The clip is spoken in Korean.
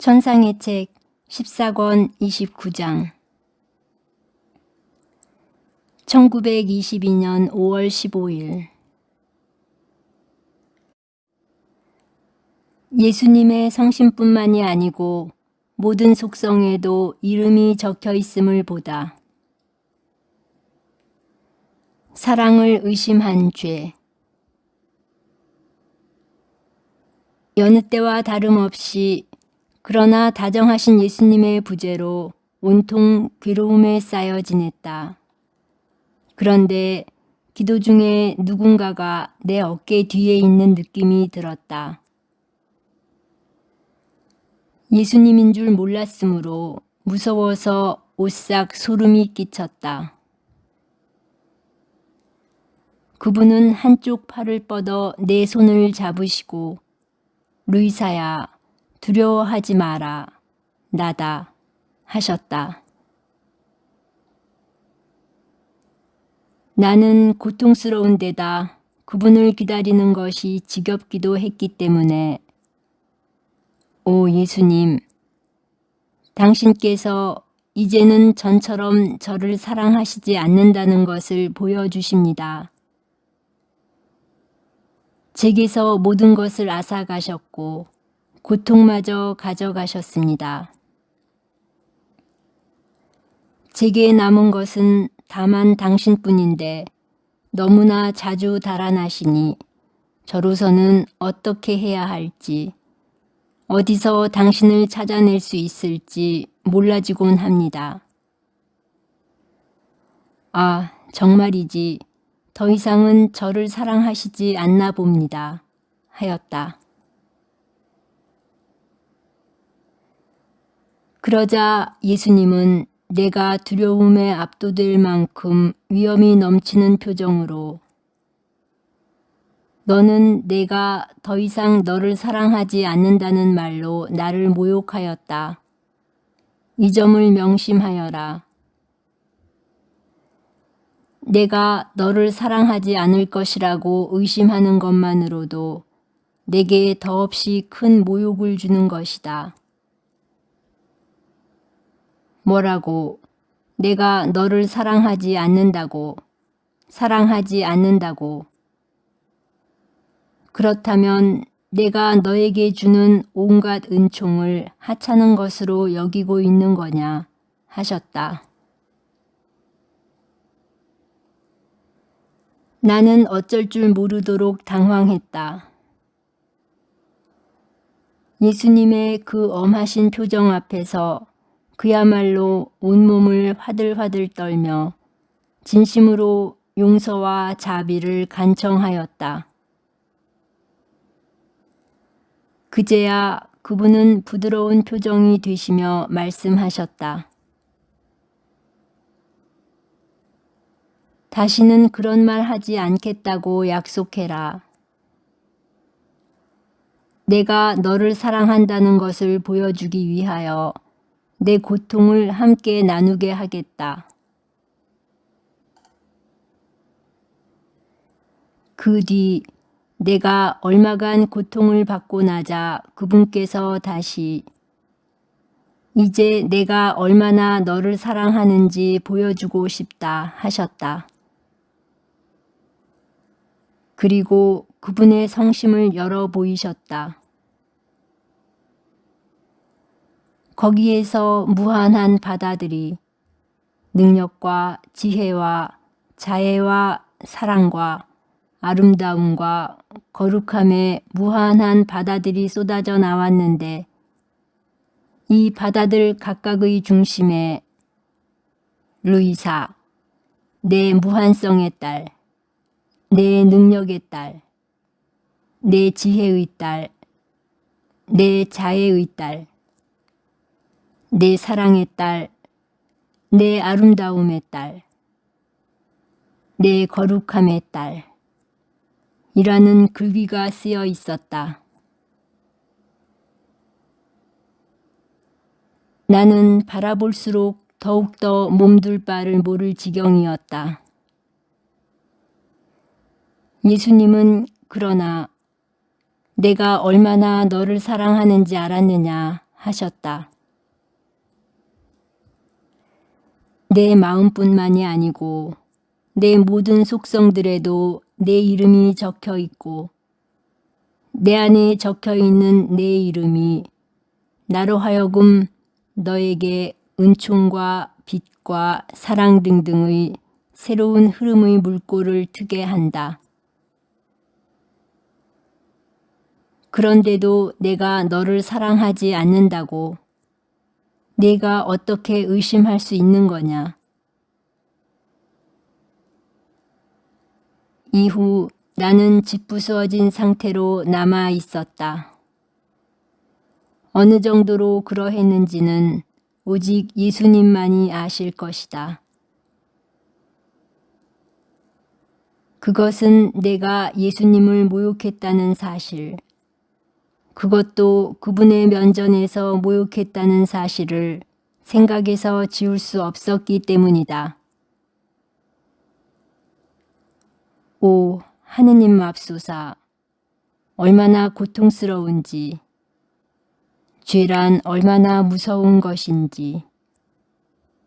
천상의 책 14권 29장. 1922년 5월 15일. 예수님의 성심뿐만이 아니고 모든 속성에도 이름이 적혀 있음을 보다. 사랑을 의심한 죄. 여느 때와 다름없이 그러나 다정하신 예수님의 부재로 온통 괴로움에 쌓여 지냈다. 그런데 기도 중에 누군가가 내 어깨 뒤에 있는 느낌이 들었다. 예수님인 줄 몰랐으므로 무서워서 오싹 소름이 끼쳤다. 그분은 한쪽 팔을 뻗어 내 손을 잡으시고 루이사야 두려워하지 마라 나다 하셨다. 나는 고통스러운 데다 그분을 기다리는 것이 지겹기도 했기 때문에 오 예수님 당신께서 이제는 전처럼 저를 사랑하시지 않는다는 것을 보여주십니다. 제게서 모든 것을 앗아가셨고 고통마저 가져가셨습니다. 제게 남은 것은 다만 당신뿐인데 너무나 자주 달아나시니 저로서는 어떻게 해야 할지 어디서 당신을 찾아낼 수 있을지 몰라지곤 합니다. 아, 정말이지. 더 이상은 저를 사랑하시지 않나 봅니다. 하였다. 그러자 예수님은 내가 두려움에 압도될 만큼 위험이 넘치는 표정으로 너는 내가 더 이상 너를 사랑하지 않는다는 말로 나를 모욕하였다. 이 점을 명심하여라. 내가 너를 사랑하지 않을 것이라고 의심하는 것만으로도 내게 더없이 큰 모욕을 주는 것이다. 뭐라고 내가 너를 사랑하지 않는다고 사랑하지 않는다고 그렇다면 내가 너에게 주는 온갖 은총을 하찮은 것으로 여기고 있는 거냐 하셨다. 나는 어쩔 줄 모르도록 당황했다. 예수님의 그 엄하신 표정 앞에서 그야말로 온몸을 화들화들 떨며 진심으로 용서와 자비를 간청하였다. 그제야 그분은 부드러운 표정이 되시며 말씀하셨다. 다시는 그런 말 하지 않겠다고 약속해라. 내가 너를 사랑한다는 것을 보여주기 위하여 내 고통을 함께 나누게 하겠다. 그 뒤 내가 얼마간 고통을 받고 나자 그분께서 다시 이제 내가 얼마나 너를 사랑하는지 보여주고 싶다 하셨다. 그리고 그분의 성심을 열어 보이셨다. 거기에서 무한한 바다들이 능력과 지혜와 자애와 사랑과 아름다움과 거룩함의 무한한 바다들이 쏟아져 나왔는데 이 바다들 각각의 중심에 루이사, 내 무한성의 딸, 내 능력의 딸, 내 지혜의 딸, 내 자애의 딸, 내 사랑의 딸, 내 아름다움의 딸, 내 거룩함의 딸, 이라는 글귀가 쓰여 있었다. 나는 바라볼수록 더욱더 몸둘 바를 모를 지경이었다. 예수님은 그러나 내가 얼마나 너를 사랑하는지 알았느냐 하셨다. 내 마음뿐만이 아니고 내 모든 속성들에도 내 이름이 적혀 있고 내 안에 적혀 있는 내 이름이 나로 하여금 너에게 은총과 빛과 사랑 등등의 새로운 흐름의 물꼬를 트게 한다. 그런데도 내가 너를 사랑하지 않는다고 내가 어떻게 의심할 수 있는 거냐? 이후 나는 짓부수어진 상태로 남아 있었다. 어느 정도로 그러했는지는 오직 예수님만이 아실 것이다. 그것은 내가 예수님을 모욕했다는 사실, 그것도 그분의 면전에서 모욕했다는 사실을 생각에서 지울 수 없었기 때문이다. 오, 하느님 맙소사, 얼마나 고통스러운지, 죄란 얼마나 무서운 것인지,